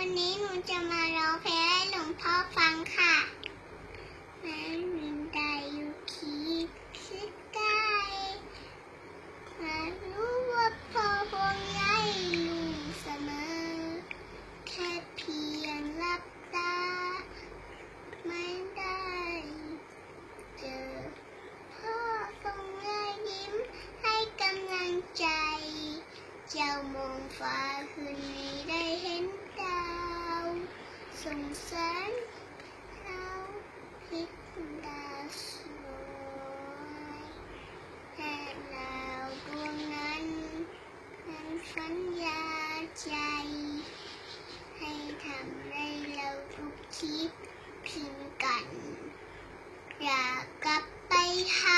วันนี้หนูจะมาร้องเพลงให้หลวงพ่อฟังค่ะแม้วินได้อยู่คิดคิดใกลมารู้ว่าพ่อห่วงใยลูกเสมอ แค่เพียงหลับตา ไม่ได้เจอ พ่อส่งรอยยิ้มให้กำลังใจ เจ้ามองฟ้าคืนนี้ได้เห็น สงสารเราพิดดาสวยแต่เราดวงนั้นนั้นฝันยาใจ ให้ทำให้เราทุกคิดพิงกัน อยากกลับไปหา